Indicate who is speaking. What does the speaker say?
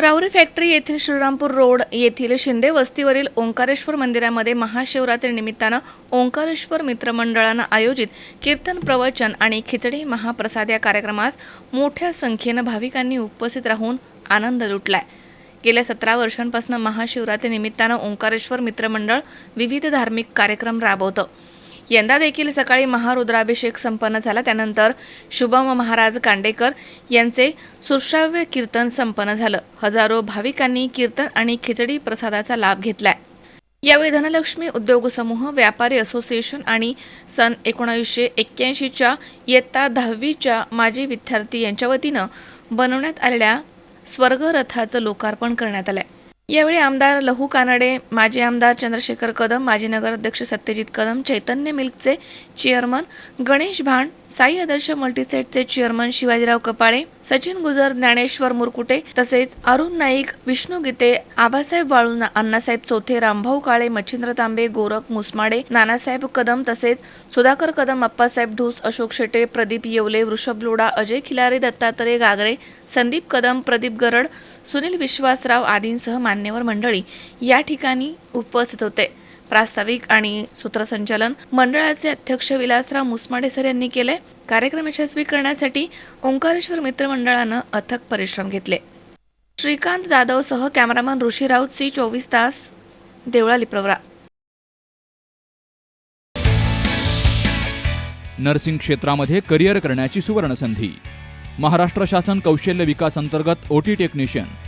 Speaker 1: Rahuri factory येथील Shrirampur road येथील शिंदे वस्तीवरील ओंकारेश्वर मंदिरामध्ये महाशिवरात्री निमित्तानं ओंकारेश्वर मित्रमंडळानं आयोजित कीर्तन प्रवचन आणि खिचडी महाप्रसाद या कार्यक्रमास मोठ्या संख्येनं भाविकांनी उपस्थित राहून आनंद लुटलाय. गेल्या सतरा वर्षांपासून महाशिवरात्री निमित्तानं ओंकारेश्वर मित्रमंडळ विविध धार्मिक कार्यक्रम राबवतं. यंदा देखील सकाळी महारुद्राभिषेक संपन्न झाला. त्यानंतर शुभम महाराज कांडेकर यांचे सुश्राव्य कीर्तन संपन्न झालं. हजारो भाविकांनी कीर्तन आणि खिचडी प्रसादाचा लाभ घेतलाय. यावेळी धनलक्ष्मी उद्योग समूह व्यापारी असोसिएशन आणि सन एकोणीसशे एक्क्याऐंशीच्या इयत्ता दहावीच्या माजी विद्यार्थी यांच्या वतीनं बनवण्यात आलेल्या स्वर्गरथाचं लोकार्पण करण्यात आलंय. यावेळी आमदार लहू कानडे माजी आमदार चंद्रशेखर कदम माजी नगराध्यक्ष सत्यजित कदम चैतन्य मिल्कचे चेअरमन गणेश भांड साई आदर्श मल्टीसेटचे चेअरमन शिवाजीराव कपाळे सचिन गुजर ज्ञानेश्वर मुरकुटे तसेच अरुण नाईक विष्णू गीते आबासाहेब वाळू अण्णासाहेब चौथे रामभाऊ काळे मच्छिंद्र तांबे गोरख मुसमाडे नानासाहेब कदम तसेच सुधाकर कदम अप्पासाहेब ढोस अशोक शेटे प्रदीप येवले वृषभ लोडा अजय खिलारे दत्तात्रय गागरे संदीप कदम प्रदीप गरड सुनील विश्वासराव आदींसह मान्यवर मंडळी या ठिकाणी उपस्थित होते. प्रास्ताविक आणि सूत्रसंचालन मंडळाचे अध्यक्ष विलासराव मुसमाडे सर यांनी केले. कार्यक्रम यशस्वी करण्यासाठी ओंकारेश्वर मित्र मंडळानं अथक परिश्रम घेतले. श्रीकांत जाधव सह कॅमेरामन ऋषी राऊत सी चोवीस तास देवळा लिप्रवरा
Speaker 2: नर्सिंग क्षेत्रामध्ये करिअर करण्याची सुवर्णसंधी. महाराष्ट्र शासन कौशल्य विकास अंतर्गत OT technician.